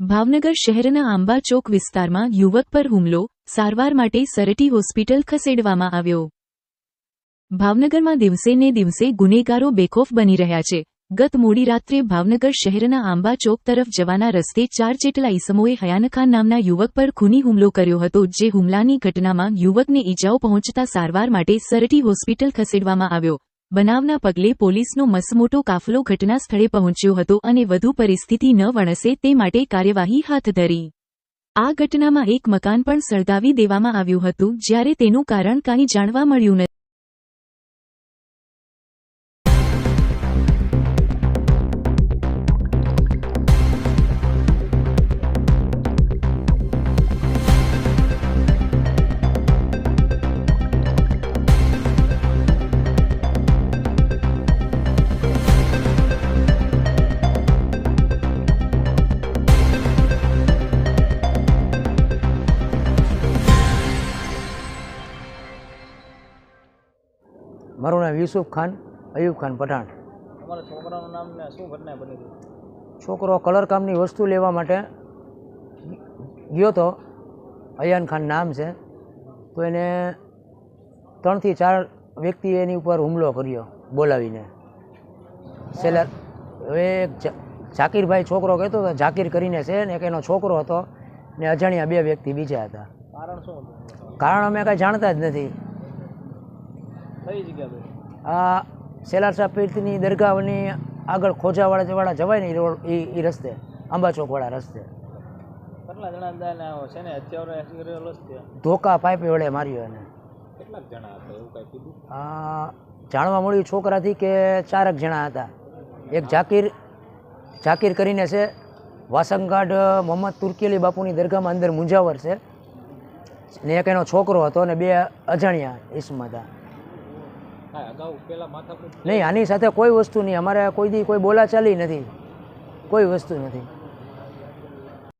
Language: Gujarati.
ભાવનગર શહેરના આંબા ચોક વિસ્તારમાં યુવક પર હુમલો, સારવાર માટે સરટી હોસ્પિટલ ખસેડવામાં આવ્યો. ભાવનગરમાં દિવસે ને દિવસે ગુનેગારો બેખોફ બની રહ્યા છે. ગત મોડી રાત્રે ભાવનગર શહેરના આંબા ચોક તરફ જવાના રસ્તે ચાર જેટલા ઈસમોએ હયાનખાન નામના યુવક પર ખૂની હુમલો કર્યો હતો, જે હુમલાની ઘટનામાં યુવકને ઈજાઓ પહોંચતા સારવાર માટે સરટી હોસ્પિટલ ખસેડવામાં આવ્યો. બનાવના પગલે પોલીસનો મસમોટો કાફલો ઘટના સ્થળે પહોંચ્યો હતો અને વધુ પરિસ્થિતિ ન વણસે તે માટે કાર્યવાહી હાથ ધરી. આ ઘટનામાં એક મકાન પણ સળગાવી દેવામાં આવ્યું હતું, જ્યારે તેનું કારણ કાંઈ જાણવા મળ્યું નથી મારું નામ યુસુફ ખાન અયુબ ખાન પઠાણ. તમારા છોકરાનું નામ ને શું ઘટના બની હતી? છોકરો કલર કામની વસ્તુ લેવા માટે ગયો તો અયાન ખાન નામ છે તો એને ત્રણથી ચાર વ્યક્તિએ એની ઉપર હુમલો કર્યો બોલાવીને. સેલર હવે ઝાકીરભાઈ છોકરો કહેતો હતો ઝાકીર કરીને છે ને એક એનો છોકરો હતો ને અજાણ્યા બે વ્યક્તિ બીજા હતા. કારણ શું કારણ અમે કાંઈ જાણતા જ નથી. કઈ જગ્યા આ સેલાર શાહ પીરની દરગાહની આગળ ખોજાવાળા વાળા જવાય ને એ રોડ એ એ રસ્તે આંબા ચોકવાળા રસ્તે ધોકા પાઇપે વડે માર્યો એને. જાણવા મળ્યું છોકરાથી કે ચારક જણા હતા. એક ઝાકીર ઝાકીર કરીને છે વાસંગાઢ મોહમ્મદ તુર્કેલી બાપુની દરગાહમાં અંદર મુંજાવર છે. ને એક એનો છોકરો હતો ને બે અજાણ્યા ઈસમ હતા. નહીં, આની સાથે કોઈ વસ્તુ નહીં. અમારે કોઈ દી કોઈ બોલાચાલી નથી. કોઈ વસ્તુ નથી.